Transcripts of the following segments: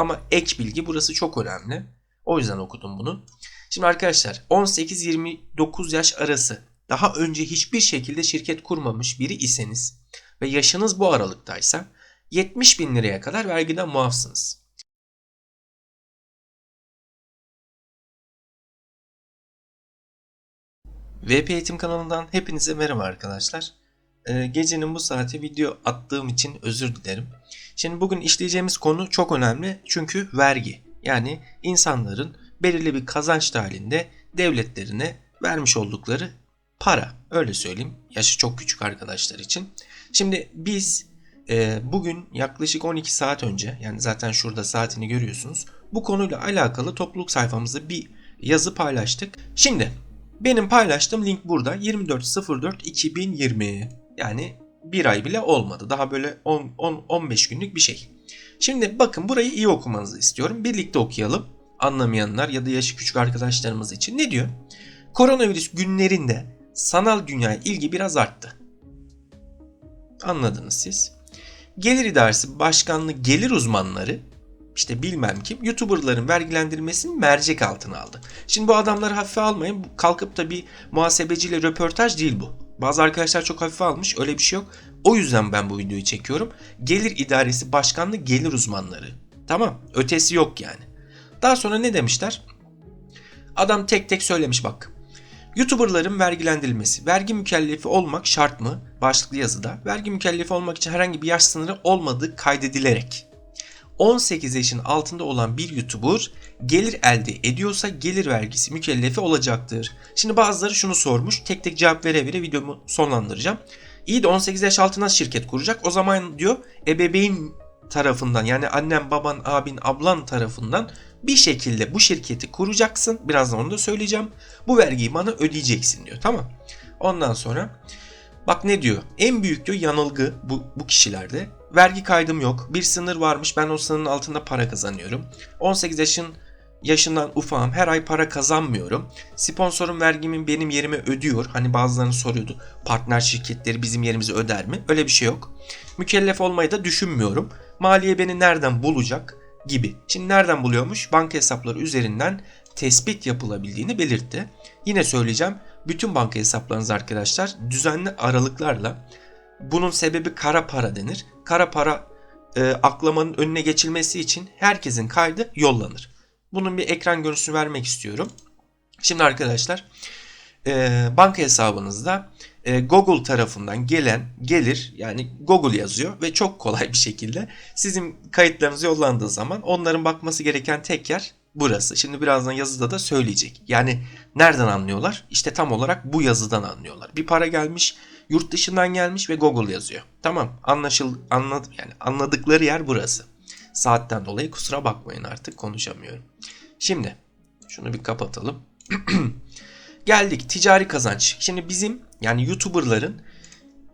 Ama ek bilgi burası çok önemli. O yüzden okudum bunu. Şimdi arkadaşlar 18-29 yaş arası daha önce hiçbir şekilde şirket kurmamış biri iseniz ve yaşınız bu aralıktaysa 70 bin liraya kadar vergiden muafsınız. VP Eğitim kanalından hepinize merhaba arkadaşlar. Ee, gecenin bu saati video attığım için özür dilerim. Şimdi bugün işleyeceğimiz konu çok önemli çünkü vergi. Yani insanların belirli bir kazanç dahilinde devletlerine vermiş oldukları para. Öyle söyleyeyim. Yaşı çok küçük arkadaşlar için. Şimdi biz e, bugün yaklaşık 12 saat önce yani zaten şurada saatini görüyorsunuz. Bu konuyla alakalı topluluk sayfamızda bir yazı paylaştık. Şimdi benim paylaştığım link burada 24.04.2020 yani bir ay bile olmadı. Daha böyle 10, 10 15 günlük bir şey. Şimdi bakın burayı iyi okumanızı istiyorum. Birlikte okuyalım. Anlamayanlar ya da yaşı küçük arkadaşlarımız için ne diyor? Koronavirüs günlerinde sanal dünyaya ilgi biraz arttı. Anladınız siz. Gelir İdaresi Başkanlığı gelir uzmanları işte bilmem kim YouTuber'ların vergilendirilmesini mercek altına aldı. Şimdi bu adamları hafife almayın. Kalkıp da bir muhasebeciyle röportaj değil bu. Bazı arkadaşlar çok hafife almış. Öyle bir şey yok. O yüzden ben bu videoyu çekiyorum. Gelir İdaresi Başkanlığı gelir uzmanları. Tamam. Ötesi yok yani. Daha sonra ne demişler? Adam tek tek söylemiş bak. YouTuber'ların vergilendirilmesi. Vergi mükellefi olmak şart mı? Başlıklı yazıda. Vergi mükellefi olmak için herhangi bir yaş sınırı olmadığı kaydedilerek 18 yaşın altında olan bir YouTuber gelir elde ediyorsa gelir vergisi mükellefi olacaktır. Şimdi bazıları şunu sormuş. Tek tek cevap vere vere videomu sonlandıracağım. İyi de 18 yaş altına şirket kuracak. O zaman diyor ebeveyn tarafından yani annem, baban, abin, ablan tarafından bir şekilde bu şirketi kuracaksın. Birazdan onu da söyleyeceğim. Bu vergiyi bana ödeyeceksin diyor. Tamam. Ondan sonra bak ne diyor? En büyük diyor yanılgı bu, bu kişilerde. Vergi kaydım yok. Bir sınır varmış. Ben o sınırın altında para kazanıyorum. 18 yaşın yaşından ufağım. Her ay para kazanmıyorum. Sponsorum vergimin benim yerime ödüyor. Hani bazılarını soruyordu. Partner şirketleri bizim yerimizi öder mi? Öyle bir şey yok. Mükellef olmayı da düşünmüyorum. Maliye beni nereden bulacak gibi. Şimdi nereden buluyormuş? Banka hesapları üzerinden tespit yapılabildiğini belirtti. Yine söyleyeceğim. Bütün banka hesaplarınız arkadaşlar düzenli aralıklarla bunun sebebi kara para denir. Kara para e, aklamanın önüne geçilmesi için herkesin kaydı yollanır. Bunun bir ekran görüntüsünü vermek istiyorum. Şimdi arkadaşlar e, banka hesabınızda e, Google tarafından gelen gelir yani Google yazıyor ve çok kolay bir şekilde sizin kayıtlarınız yollandığı zaman onların bakması gereken tek yer burası. Şimdi birazdan yazıda da söyleyecek. Yani nereden anlıyorlar? İşte tam olarak bu yazıdan anlıyorlar. Bir para gelmiş, yurt dışından gelmiş ve Google yazıyor. Tamam, anlaşıl anladım yani anladıkları yer burası. Saatten dolayı kusura bakmayın artık konuşamıyorum. Şimdi şunu bir kapatalım. Geldik ticari kazanç. Şimdi bizim yani YouTuber'ların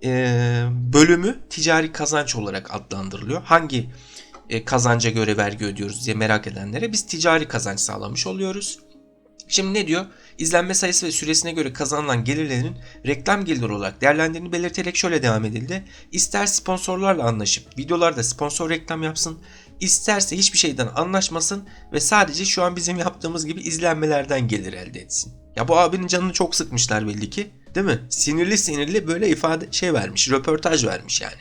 e, bölümü ticari kazanç olarak adlandırılıyor. Hangi e, kazanca göre vergi ödüyoruz diye merak edenlere biz ticari kazanç sağlamış oluyoruz. Şimdi ne diyor? İzlenme sayısı ve süresine göre kazanılan gelirlerin reklam geliri olarak değerlendirildiğini belirterek şöyle devam edildi. İster sponsorlarla anlaşıp videolarda sponsor reklam yapsın, isterse hiçbir şeyden anlaşmasın ve sadece şu an bizim yaptığımız gibi izlenmelerden gelir elde etsin. Ya bu abinin canını çok sıkmışlar belli ki. Değil mi? Sinirli sinirli böyle ifade şey vermiş, röportaj vermiş yani.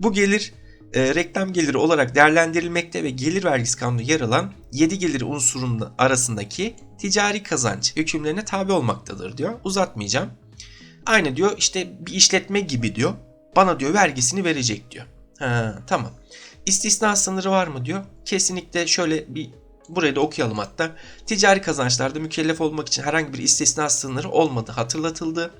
Bu gelir e, reklam geliri olarak değerlendirilmekte ve gelir vergisi kanunu yer alan 7 gelir unsurunun arasındaki ticari kazanç hükümlerine tabi olmaktadır diyor. Uzatmayacağım. Aynı diyor işte bir işletme gibi diyor. Bana diyor vergisini verecek diyor. Ha, tamam. İstisna sınırı var mı diyor. Kesinlikle şöyle bir burayı da okuyalım hatta. Ticari kazançlarda mükellef olmak için herhangi bir istisna sınırı olmadı hatırlatıldı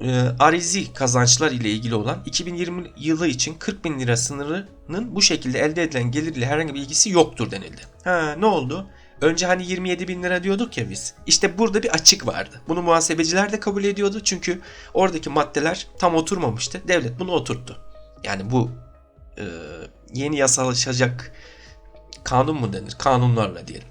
e, arizi kazançlar ile ilgili olan 2020 yılı için 40 bin lira sınırının bu şekilde elde edilen gelirle herhangi bir ilgisi yoktur denildi. Ha ne oldu? Önce hani 27 bin lira diyorduk ya biz. İşte burada bir açık vardı. Bunu muhasebeciler de kabul ediyordu. Çünkü oradaki maddeler tam oturmamıştı. Devlet bunu oturttu. Yani bu e, yeni yasalaşacak kanun mu denir? Kanunlarla diyelim.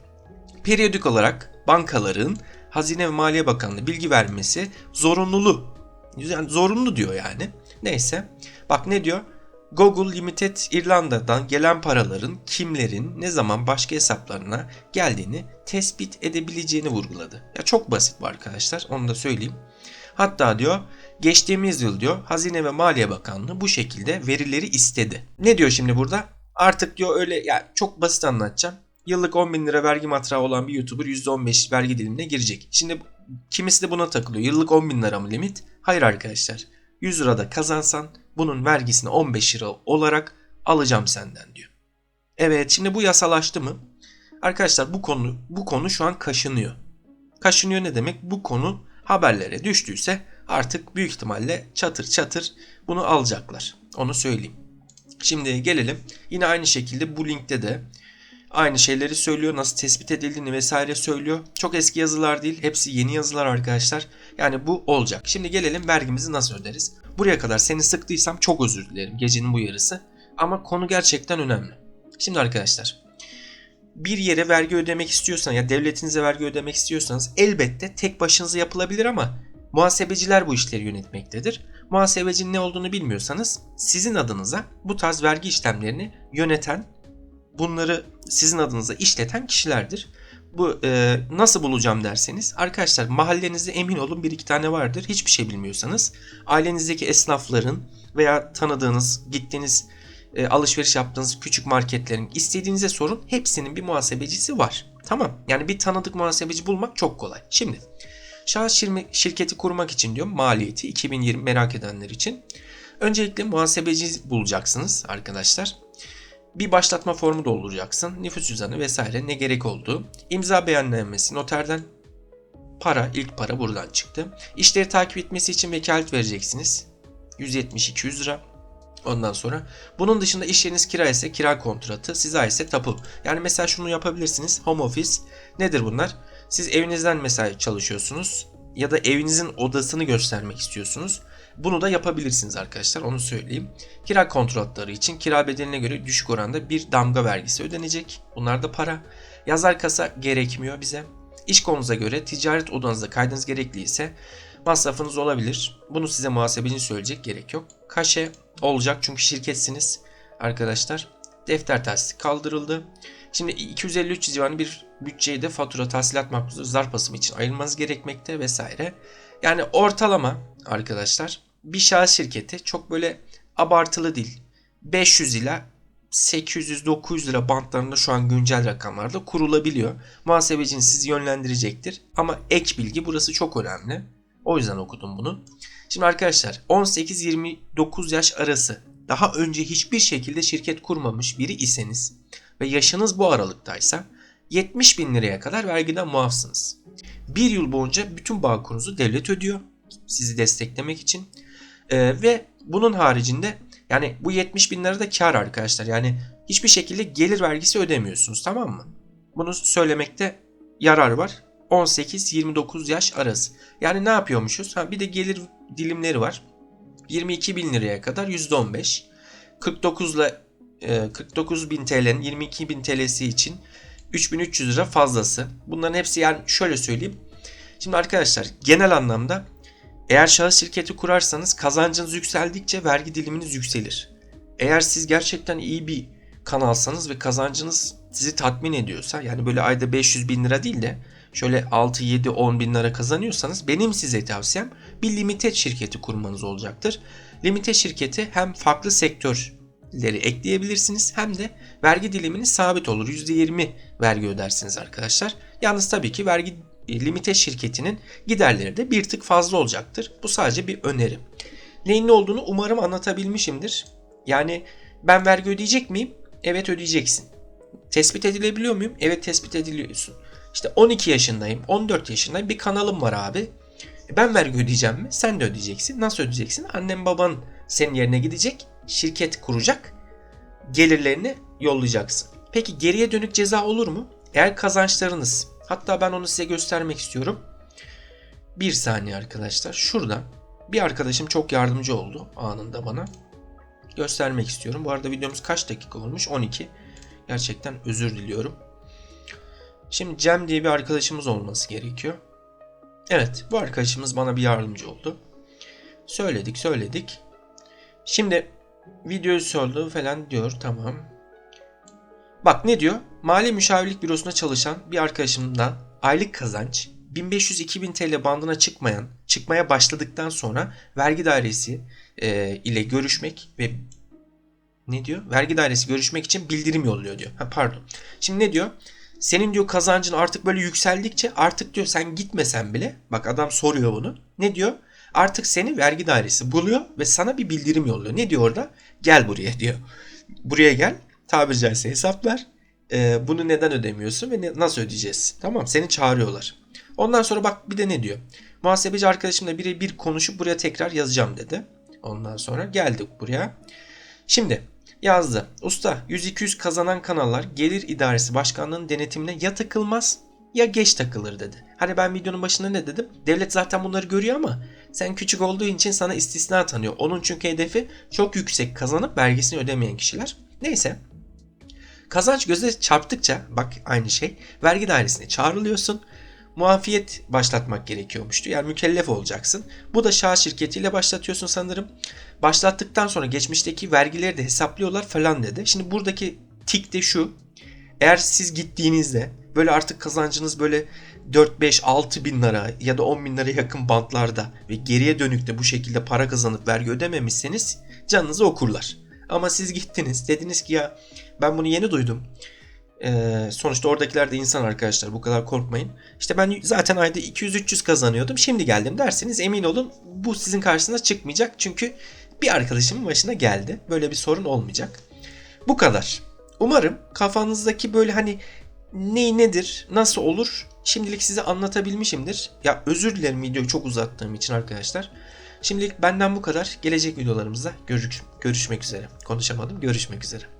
Periyodik olarak bankaların Hazine ve Maliye Bakanlığı bilgi vermesi zorunlulu yani zorunlu diyor yani. Neyse. Bak ne diyor? Google Limited İrlanda'dan gelen paraların kimlerin ne zaman başka hesaplarına geldiğini tespit edebileceğini vurguladı. Ya çok basit bu arkadaşlar onu da söyleyeyim. Hatta diyor geçtiğimiz yıl diyor Hazine ve Maliye Bakanlığı bu şekilde verileri istedi. Ne diyor şimdi burada? Artık diyor öyle ya çok basit anlatacağım. Yıllık 10 bin lira vergi matrağı olan bir YouTuber %15 vergi dilimine girecek. Şimdi kimisi de buna takılıyor. Yıllık 10 bin lira mı limit? Hayır arkadaşlar. 100 lirada kazansan bunun vergisini 15 lira olarak alacağım senden diyor. Evet şimdi bu yasalaştı mı? Arkadaşlar bu konu bu konu şu an kaşınıyor. Kaşınıyor ne demek? Bu konu haberlere düştüyse artık büyük ihtimalle çatır çatır bunu alacaklar. Onu söyleyeyim. Şimdi gelelim. Yine aynı şekilde bu linkte de aynı şeyleri söylüyor. Nasıl tespit edildiğini vesaire söylüyor. Çok eski yazılar değil. Hepsi yeni yazılar arkadaşlar. Yani bu olacak. Şimdi gelelim vergimizi nasıl öderiz? Buraya kadar seni sıktıysam çok özür dilerim. Gecenin bu yarısı. Ama konu gerçekten önemli. Şimdi arkadaşlar bir yere vergi ödemek istiyorsan ya devletinize vergi ödemek istiyorsanız elbette tek başınıza yapılabilir ama muhasebeciler bu işleri yönetmektedir. Muhasebecinin ne olduğunu bilmiyorsanız sizin adınıza bu tarz vergi işlemlerini yöneten, bunları sizin adınıza işleten kişilerdir. Bu e, nasıl bulacağım derseniz arkadaşlar mahallenizde emin olun bir iki tane vardır. Hiçbir şey bilmiyorsanız ailenizdeki esnafların veya tanıdığınız gittiğiniz e, alışveriş yaptığınız küçük marketlerin istediğinize sorun. Hepsinin bir muhasebecisi var. Tamam. Yani bir tanıdık muhasebeci bulmak çok kolay. Şimdi şahıs şirketi kurmak için diyorum maliyeti 2020 merak edenler için. Öncelikle muhasebeci bulacaksınız arkadaşlar. Bir başlatma formu dolduracaksın. Nüfus cüzdanı vesaire ne gerek olduğu. İmza beyannamesi noterden para ilk para buradan çıktı. İşleri takip etmesi için vekalet vereceksiniz. 170-200 lira. Ondan sonra bunun dışında iş yeriniz kira ise kira kontratı, size ise tapu. Yani mesela şunu yapabilirsiniz. Home office nedir bunlar? Siz evinizden mesela çalışıyorsunuz ya da evinizin odasını göstermek istiyorsunuz. Bunu da yapabilirsiniz arkadaşlar onu söyleyeyim. Kira kontratları için kira bedeline göre düşük oranda bir damga vergisi ödenecek. Bunlar da para. Yazar kasa gerekmiyor bize. İş konunuza göre ticaret odanızda kaydınız gerekliyse masrafınız olabilir. Bunu size muhasebecinin söyleyecek gerek yok. Kaşe olacak çünkü şirketsiniz arkadaşlar. Defter tahsili kaldırıldı. Şimdi 253 civarında bir bütçeyi de fatura, tahsilat makbuzu, zarf basımı için ayırmanız gerekmekte vesaire. Yani ortalama arkadaşlar bir şahıs şirketi çok böyle abartılı değil. 500 ila 800-900 lira bantlarında şu an güncel rakamlarda kurulabiliyor. Muhasebeciniz sizi yönlendirecektir. Ama ek bilgi burası çok önemli. O yüzden okudum bunu. Şimdi arkadaşlar 18-29 yaş arası daha önce hiçbir şekilde şirket kurmamış biri iseniz ve yaşınız bu aralıktaysa 70 bin liraya kadar vergiden muafsınız. Bir yıl boyunca bütün bankunuzu devlet ödüyor sizi desteklemek için. Ee, ve bunun haricinde yani bu 70 bin lira da kar arkadaşlar. Yani hiçbir şekilde gelir vergisi ödemiyorsunuz tamam mı? Bunu söylemekte yarar var. 18-29 yaş arası. Yani ne yapıyormuşuz? Ha, bir de gelir dilimleri var. 22 bin liraya kadar %15. 49 ile 49 bin TL'nin 22 bin TL'si için 3300 lira fazlası. Bunların hepsi yani şöyle söyleyeyim. Şimdi arkadaşlar genel anlamda eğer şahıs şirketi kurarsanız kazancınız yükseldikçe vergi diliminiz yükselir. Eğer siz gerçekten iyi bir kanalsanız ve kazancınız sizi tatmin ediyorsa yani böyle ayda 500 bin lira değil de şöyle 6, 7, 10 bin lira kazanıyorsanız benim size tavsiyem bir limited şirketi kurmanız olacaktır. Limited şirketi hem farklı sektörleri ekleyebilirsiniz hem de vergi diliminiz sabit olur. %20 vergi ödersiniz arkadaşlar. Yalnız tabii ki vergi e, limited şirketinin giderleri de bir tık fazla olacaktır. Bu sadece bir öneri. Neyin ne olduğunu umarım anlatabilmişimdir. Yani ben vergi ödeyecek miyim? Evet ödeyeceksin. Tespit edilebiliyor muyum? Evet tespit ediliyorsun. İşte 12 yaşındayım, 14 yaşındayım bir kanalım var abi. E, ben vergi ödeyeceğim mi? Sen de ödeyeceksin. Nasıl ödeyeceksin? Annem baban senin yerine gidecek, şirket kuracak, gelirlerini yollayacaksın. Peki geriye dönük ceza olur mu? Eğer kazançlarınız, hatta ben onu size göstermek istiyorum. Bir saniye arkadaşlar. Şurada bir arkadaşım çok yardımcı oldu anında bana. Göstermek istiyorum. Bu arada videomuz kaç dakika olmuş? 12. Gerçekten özür diliyorum. Şimdi Cem diye bir arkadaşımız olması gerekiyor. Evet bu arkadaşımız bana bir yardımcı oldu. Söyledik söyledik. Şimdi Videoyu sordu falan diyor. Tamam. Bak ne diyor? Mali müşavirlik bürosunda çalışan bir arkadaşımdan aylık kazanç 1500-2000 TL bandına çıkmayan, çıkmaya başladıktan sonra vergi dairesi e, ile görüşmek ve ne diyor? Vergi dairesi görüşmek için bildirim yolluyor diyor. Ha, pardon. Şimdi ne diyor? Senin diyor kazancın artık böyle yükseldikçe artık diyor sen gitmesen bile bak adam soruyor bunu. Ne diyor? Artık seni vergi dairesi buluyor ve sana bir bildirim yolluyor. Ne diyor orada? Gel buraya diyor. Buraya gel. Tabiri caizse hesap ver. Ee, bunu neden ödemiyorsun ve ne- nasıl ödeyeceğiz? Tamam seni çağırıyorlar. Ondan sonra bak bir de ne diyor? Muhasebeci arkadaşımla birebir konuşup buraya tekrar yazacağım dedi. Ondan sonra geldik buraya. Şimdi yazdı. Usta 100-200 kazanan kanallar gelir idaresi başkanlığının denetimine ya takılmaz ya geç takılır dedi. Hani ben videonun başında ne dedim? Devlet zaten bunları görüyor ama sen küçük olduğu için sana istisna tanıyor. Onun çünkü hedefi çok yüksek kazanıp vergisini ödemeyen kişiler. Neyse. Kazanç göze çarptıkça bak aynı şey vergi dairesine çağrılıyorsun. Muafiyet başlatmak gerekiyormuştu. Yani mükellef olacaksın. Bu da şahıs şirketiyle başlatıyorsun sanırım. Başlattıktan sonra geçmişteki vergileri de hesaplıyorlar falan dedi. Şimdi buradaki tik de şu. Eğer siz gittiğinizde böyle artık kazancınız böyle 4, 5, 6 bin lira ya da 10 bin lira yakın bantlarda ve geriye dönük de bu şekilde para kazanıp vergi ödememişseniz canınızı okurlar. Ama siz gittiniz dediniz ki ya ben bunu yeni duydum. Ee, sonuçta oradakiler de insan arkadaşlar bu kadar korkmayın. İşte ben zaten ayda 200-300 kazanıyordum şimdi geldim derseniz emin olun bu sizin karşınıza çıkmayacak. Çünkü bir arkadaşımın başına geldi. Böyle bir sorun olmayacak. Bu kadar. Umarım kafanızdaki böyle hani ney nedir, nasıl olur şimdilik size anlatabilmişimdir. Ya özür dilerim videoyu çok uzattığım için arkadaşlar. Şimdilik benden bu kadar. Gelecek videolarımızda görüş- görüşmek üzere. Konuşamadım. Görüşmek üzere.